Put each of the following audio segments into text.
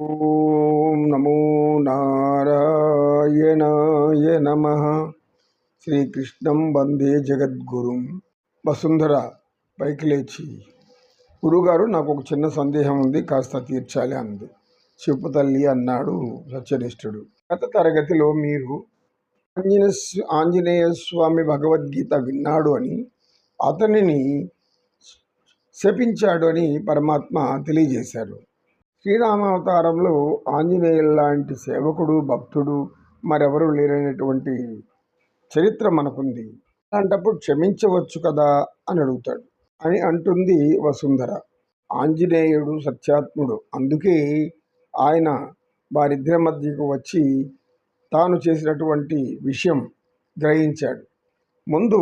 ఓం నమో నారాయణాయ నమ. శ్రీకృష్ణం వందే జగద్గురుం. వసుంధర పైకి లేచి. గురుగారు నాకు ఒక చిన్న సందేహం ఉంది కాస్త తీర్చాలి అంది. చెప్పు తల్లి అన్నాడు సత్యనిష్ఠుడు గత తరగతిలో మీరు ఆంజనేయ ఆంజనేయ స్వామి భగవద్గీత విన్నాడు అని అతనిని శపించాడు అని పరమాత్మ తెలియజేశారు. శ్రీరామావతారంలో ఆంజనేయులు లాంటి సేవకుడు భక్తుడు మరెవరూ లేరనేటువంటి చరిత్ర మనకుంది. అలాంటప్పుడు క్షమించవచ్చు కదా అని అడుగుతాడు. అని అంటుంది వసుంధర. ఆంజనేయుడు సత్యాత్ముడు. అందుకే ఆయన వారిద్దరి మధ్యకు వచ్చి తాను చేసినటువంటి విషయం గ్రహించాడు. ముందు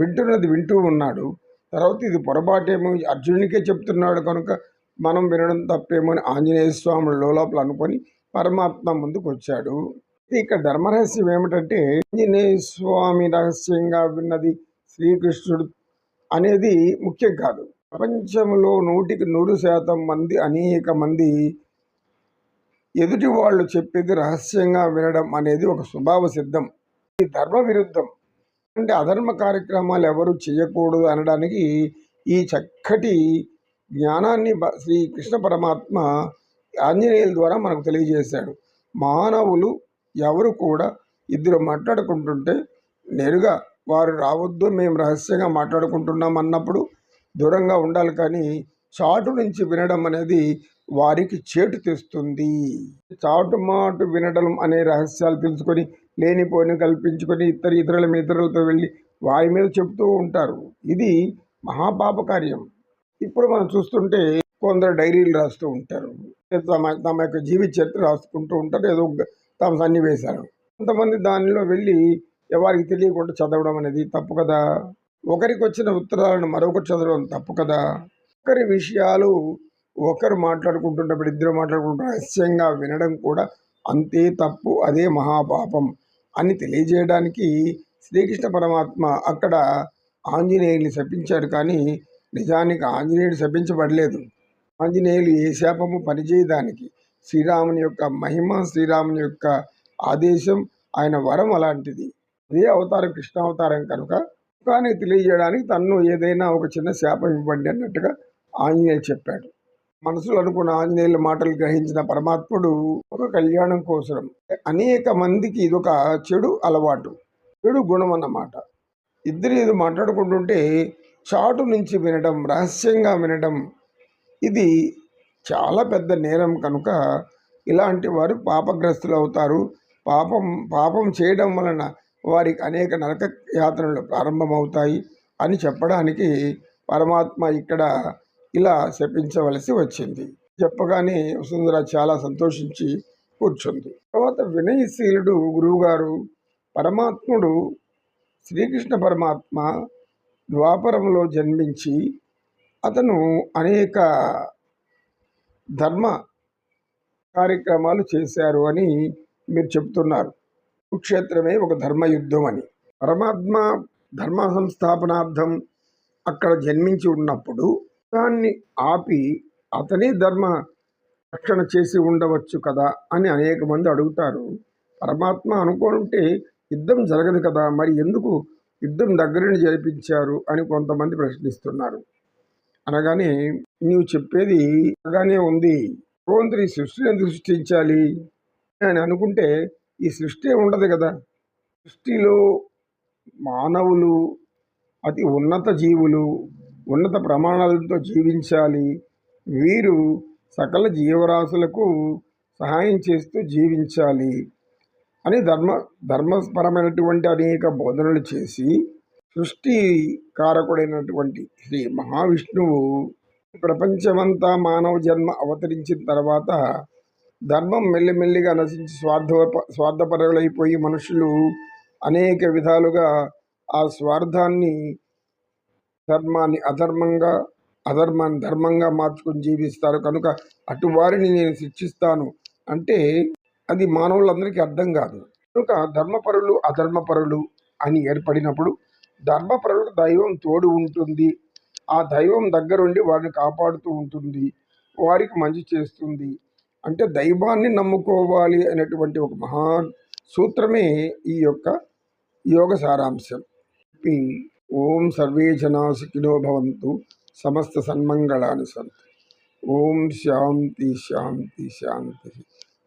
వింటున్నది వింటూ ఉన్నాడు. తర్వాత ఇది పొరపాటేమో అర్జునునికే చెప్తున్నాడు కనుక మనం వినడం తప్పేమో అని ఆంజనేయ స్వామి లోపల అనుకొని పరమాత్మ ముందుకు వచ్చాడు. ఇక్కడ ధర్మరహస్యం ఏమిటంటే ఆంజనేయ స్వామి రహస్యంగా విన్నది శ్రీకృష్ణుడు అనేది ముఖ్యం కాదు. ప్రపంచంలో నూటికి నూరు శాతం మంది అనేక మంది ఎదుటి వాళ్ళు చెప్పేది రహస్యంగా వినడం అనేది ఒక స్వభావ సిద్ధం. ఇది ధర్మ విరుద్ధం. అంటే అధర్మ కార్యక్రమాలు ఎవరు చేయకూడదు అనడానికి ఈ చక్కటి జ్ఞానాన్ని బ- శ్రీ కృష్ణ పరమాత్మ ఆంజనేయుల ద్వారా మనకు తెలియజేశాడు. మానవులు ఎవరు కూడా ఇద్దరు మాట్లాడుకుంటుంటే నేరుగా వారు రావద్దు మేము రహస్యంగా మాట్లాడుకుంటున్నాం అన్నప్పుడు దూరంగా ఉండాలి కానీ చాటు నుంచి వినడం అనేది వారికి చేటు తెస్తుంది. చాటు మాటు వినడం అనే రహస్యాలు తెలుసుకొని లేనిపోని కల్పించుకొని ఇతర ఇతరుల మీ ఇతరులతో వెళ్ళి వారి మీద చెబుతూ ఉంటారు. ఇది మహాపాప కార్యం. ఇప్పుడు మనం చూస్తుంటే కొందరు డైరీలు రాస్తూ ఉంటారు. తమ తమ యొక్క జీవిత చరిత్ర రాసుకుంటూ ఉంటారు. ఏదో ఒక తమ సన్నివేశాలు. కొంతమంది దానిలో వెళ్ళి ఎవరికి తెలియకుండా చదవడం అనేది తప్పు కదా? ఒకరికి వచ్చిన ఉత్తరాలను మరొకరు చదవడం తప్పు కదా? ఒకరి విషయాలు ఒకరు మాట్లాడుకుంటున్నప్పుడు ఇద్దరు మాట్లాడుకుంటూ రహస్యంగా వినడం కూడా అంతే తప్పు అదే మహాపాపం అని తెలియజేయడానికి శ్రీకృష్ణ పరమాత్మ అక్కడ ఆంజనేయుని శపించాడు. కానీ నిజానికి ఆంజనేయుడు శపించబడలేదు. ఆంజనేయులు ఏ శాపము పనిచేయడానికి శ్రీరాముని యొక్క మహిమ శ్రీరాముని యొక్క ఆదేశం ఆయన వరం అలాంటిది. అదే అవతారం కృష్ణ అవతారం కనుక కానీ తెలియజేయడానికి తన్ను ఏదైనా ఒక చిన్న శాపం ఇవ్వండి అన్నట్టుగా ఆంజనేయులు చెప్పాడు. మనసులో అనుకున్న ఆంజనేయుల మాటలు గ్రహించిన పరమాత్ముడు ఒక కళ్యాణం కోసం అనేక మందికి ఇదొక చెడు అలవాటు చెడు గుణం అన్నమాట. ఇద్దరు ఇది మాట్లాడుకుంటుంటే చాటు నుంచి వినడం రహస్యంగా వినడం ఇది చాలా పెద్ద నేరం కనుక ఇలాంటి వారు పాపగ్రస్తులు అవుతారు. పాపం పాపం చేయడం వలన వారికి అనేక నరక యాత్రలు ప్రారంభమవుతాయి అని చెప్పడానికి పరమాత్మ ఇక్కడ ఇలా శపించవలసి వచ్చింది. చెప్పగానే వసుంధర చాలా సంతోషించి కూర్చుంది. తర్వాత వినయశీలుడు గురువుగారు పరమాత్ముడు శ్రీకృష్ణ పరమాత్మ ద్వాపరంలో జన్మించి అతను అనేక ధర్మ కార్యక్రమాలు చేశారు అని మీరు చెప్తున్నారు కురుక్షేత్రమే ఒక ధర్మయుద్ధం అని పరమాత్మ ధర్మ సంస్థాపనార్థం అక్కడ జన్మించి ఉన్నప్పుడు దాన్ని ఆపి అతనే ధర్మ రక్షణ చేసి ఉండవచ్చు కదా అని అనేక మంది అడుగుతారు. పరమాత్మ అనుకోనుంటే యుద్ధం జరగదు కదా మరి ఎందుకు యుద్ధం దగ్గరని జరిపించారు అని కొంతమంది ప్రశ్నిస్తున్నారు. అనగానే నీవు చెప్పేది అలాగానే ఉంది. భగవంతుడు ఈ సృష్టిని ఎందుకు సృష్టించాలి? అని అనుకుంటే ఈ సృష్టి ఉండదు కదా? సృష్టిలో మానవులు అతి ఉన్నత జీవులు ఉన్నత ప్రమాణాలతో జీవించాలి. వీరు సకల జీవరాశులకు సహాయం చేస్తూ జీవించాలి. అని ధర్మ ధర్మపరమైనటువంటి అనేక బోధనలు చేసి సృష్టి కారకుడైనటువంటి శ్రీ మహావిష్ణువు ప్రపంచమంతా మానవ జన్మ అవతరించిన తర్వాత ధర్మం మెల్లిమెల్లిగా నశించి స్వార్థ స్వార్థపరులైపోయి మనుషులు అనేక విధాలుగా ఆ స్వార్థాన్ని ధర్మాన్ని అధర్మంగా అధర్మాన్ని ధర్మంగా మార్చుకొని జీవిస్తారు. కనుక అటు వారిని నేను శిక్షిస్తాను. అంటే అది మానవులందరికీ అర్థం కాదు. కనుక ధర్మపరులు అధర్మపరులు అని ఏర్పడినప్పుడు ధర్మపరులకు దైవం తోడు ఉంటుంది. ఆ దైవం దగ్గరుండి వారిని కాపాడుతూ ఉంటుంది. వారికి మంచి చేస్తుంది. అంటే దైవాన్ని నమ్ముకోవాలి అనేటువంటి ఒక మహా సూత్రమే ఈ యొక్క యోగ సారాంశం. ఓం సర్వే జనా భవంతు సమస్త సన్మంగళాన్ని సంతు ఓం శాంతి శాంతి శాంతి.